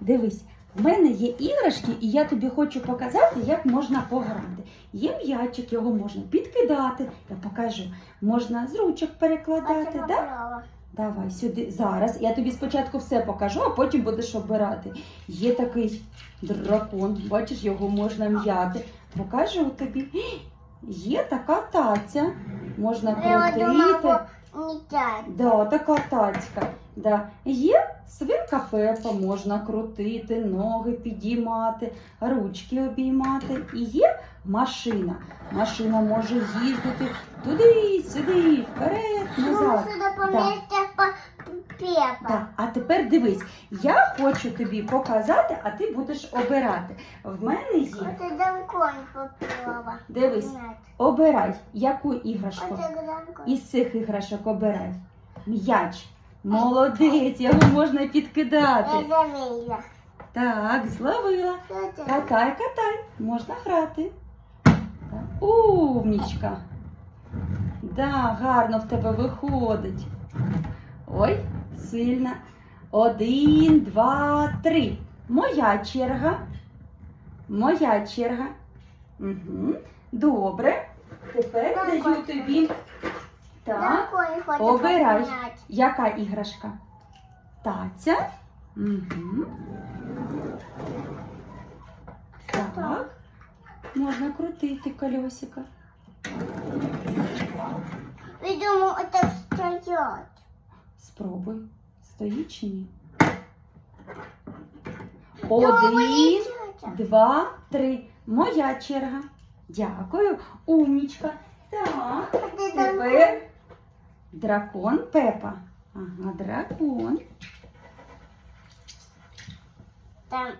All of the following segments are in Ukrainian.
Дивись, в мене є іграшки, і я тобі хочу показати, як можна пограти. Є м'ячик, його можна підкидати. Я покажу. Можна з ручок перекладати. Да? Давай сюди. Зараз. Я тобі спочатку все покажу, а потім будеш обирати. Є такий дракон, бачиш, його можна м'яти. Покажу тобі. Є така таця. Можна крутити. Да, така тацька. Да. Є свинка Пепа, можна крутити, ноги підіймати, ручки обіймати. І є машина. Машина може їздити туди, сюди, вперед, назад. Так, а тепер дивись, я хочу тобі показати, а ти будеш обирати. В мене є. Это дракон попала. Дивись, обирай, яку іграшку. Это дракон. Із цих іграшок обирай. М'яч. Молодець, його можна підкидати. Я завела. Так, зловила. Что это? Катай, катай, можна грати. Так. Умнічка. Да, гарно в тебе виходить. Ой, сильно. Один, два, три. Моя черга. Моя черга. Угу. Добре. Тепер даю тобі. Так. Обирай. Яка іграшка? Таця. Угу. Так. Можна крутити колесико. Я думаю, это встает. Спробуй. Стоїть чи ні? Один, два, три. Моя черга. Дякую. Умнічка. Так. Тепер дракон Пепа. Ага, дракон. Там.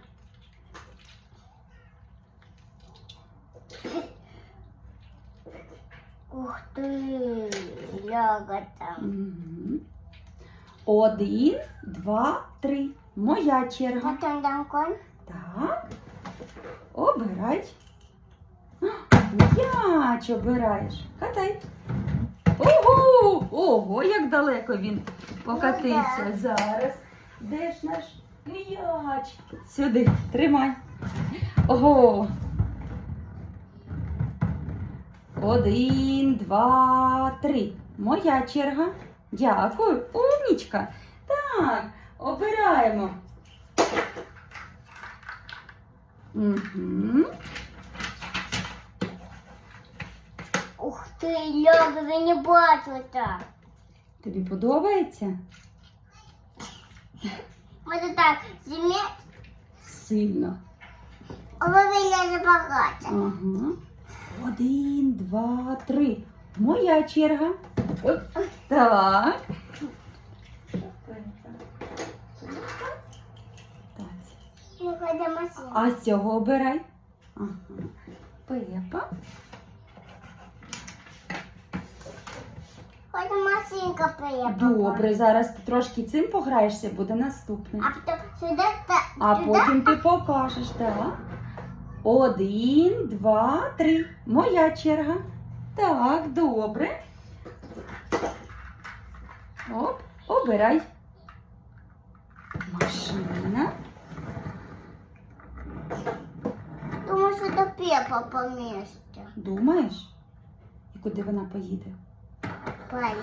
Ух ты, ляга там. Один, два, три. Моя черга. Потом дракон. Так. Обирай. М'яч обираєш. Катай. Ого! Ого, як далеко він покатився. Ну, Зараз. Де ж наш м'яч? Сюди, тримай. Ого. Один, два, три. Моя черга. Дякую. Умнічка. Так, обираємо. Угу. Ух ты, ляга, я не бачу так. Тобі подобається? Може так, зім'я, Сильно. обов'язково забагато. Ага. Один, два, три. Моя черга. Ой. Так. Так. А з цього обирай. Ага. Пепа. Ходи машинка. Добре, зараз ти трошки цим пограєшся, буде наступний. А потім сюди та А потім ти покажеш, так? Один, два, три. Моя черга. Так, добре. Оп, обирай. Машина. Думаю, що до Пепа по місті. Думаєш? І куди вона поїде? Пай.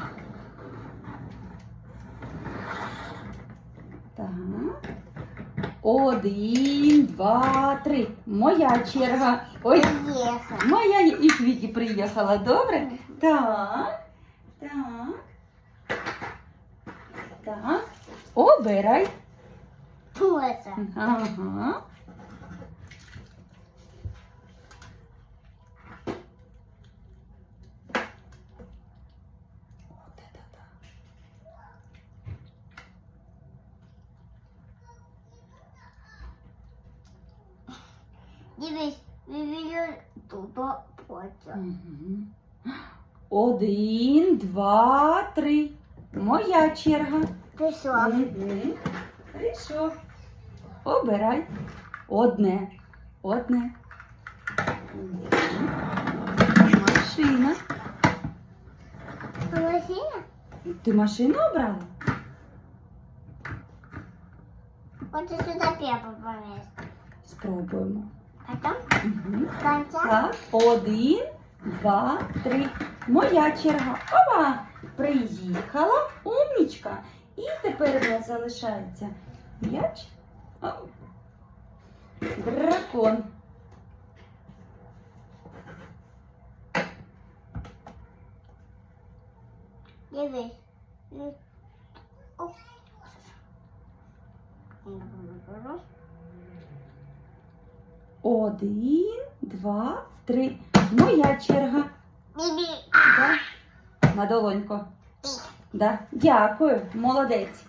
Так. Один, два, три. Моя черга. Ой, Поїхав. моя і Квіті приїхала, добре? Так. Так. Так. Обирай. Тоже. Ага. Дивись, вивію туди потім. Мгм. Один, два, три. Моя черга. Мгм. Прийшов. Обирай. Одне. Одне. Машина. Машина? Ти машину обрала? Вот и сюда пеппу повесить. Спробуємо. Потом Угу. конца. Так, один, два, три. Моя черга. Ова! Приїхала умнічка. І тепер в нас залишається м'яч. Дракон. Дивись. Ну. Один, два, три. Моя черга. Бібі. Да? На долоньку. Да. Дякую, молодець.